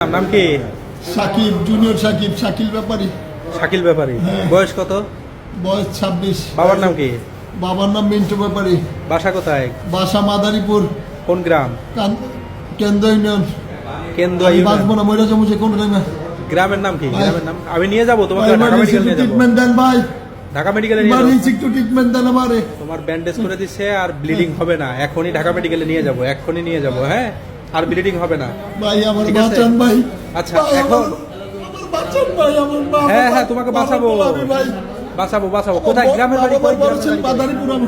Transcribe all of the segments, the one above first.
নাম কি? সাকিব জুনিয়র সাকিব শাকিল ব্যাপারী। শাকিল ব্যাপারী। হ্যাঁ। বয়স কত? বয়স ছাব্বিশ। বাবার নাম কি? বাবার নাম মিন্টু ব্যাপারী। বাসা কোথায়? বাসা মাদারীপুর। কোন গ্রাম? কেন্দ্র ইউনিয়ন। বাঁচবো না টাইমে গ্রামের নাম কি? গ্রামের নাম? আমি নিয়ে যাব তোমাকে ট্রিটমেন্ট দেন ভাই। ঢাকা মেডিকেলে নিয়ে একটু ট্রিটমেন্ট দেন আমারে। তোমার ব্যান্ডেজ করে দিচ্ছে আর ব্লিডিং হবে না। এখনই ঢাকা মেডিকেলে নিয়ে যাব এখনই নিয়ে যাব হ্যাঁ? আর ব্লিডিং হবে না। ভাই আমার বাঁচান ভাই। আচ্ছা, এখন- বাঁচান ভাই আমার মা হ্যাঁ হ্যাঁ তোমাকে বাঁচাবো। ভাই। বাঁচাবো বাঁচাবো। কোথায়? গ্রামের বাড়ি কই গ্রামের বাড়ি? মাদারীপুর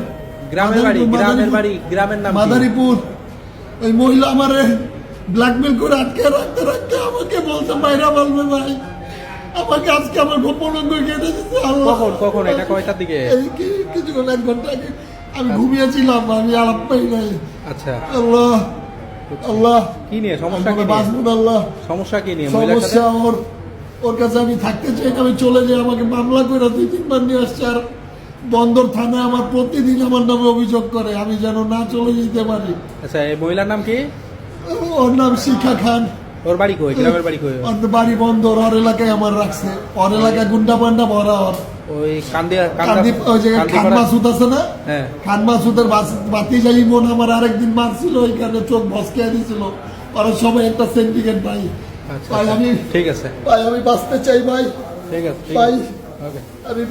গ্রামের বাড়ি গ্রামের বাড়ি গ্রামের নাম মাদারীপুর। ওই মহিলা আমারে ব্ল্যাকমেল করে আটকে রাখতে রাখতে আমাকে বলছে বাইরা বলবে ভাই আমাকে আজকে আমার গোপন অঙ্গ কেটে কখন কখন? এটা কয়টার দিকে? কিছুক্ষণ এক ঘণ্টা আগে আমি ঘুমিয়েছিলাম আমি আলাপ পাই নাই। আচ্ছা। আল্লাহ আল্লাহ। কি নিয়ে? সমস্যা কি নিয়ে? আল্লাহ। সমস্যা কি নিয়ে? সমস্যা ওর ওর কাছে আমি থাকতে চাই আমি চলে যাই আমাকে মামলা করে দুই তিনবার নিয়ে আসছে আর বন্দর থানায় আমার প্রতিদিন আমার নামে অভিযোগ করে আমি যেন না চলে যেতে পারি। আচ্ছা এই মহিলার নাম কি? ওর নাম শিখা খান। ওর বাড়ি কই? গ্রামের বাড়ি কই? ওর বাড়ি বন্দর ওর এলাকায় আমার রাখছে। ওর এলাকায় গুন্ডা পান্ডা ভরা ওর। ওই কান্দিয়া কান্দি ওই জায়গায় খান মাসুদ আছে না? হ্যাঁ। খান মাসুদের বাতি যাই বোন আমার আরেকদিন মারছিল ওইখানে চোখ ভসকে দিয়েছিল ওরা সবাই একটা সেন্টিকেট ভাই। আচ্ছা ভাই আচ্ছা। আমি ঠিক আছে। ভাই আমি বাঁচতে চাই ভাই। ঠিক আছে ভাই আমি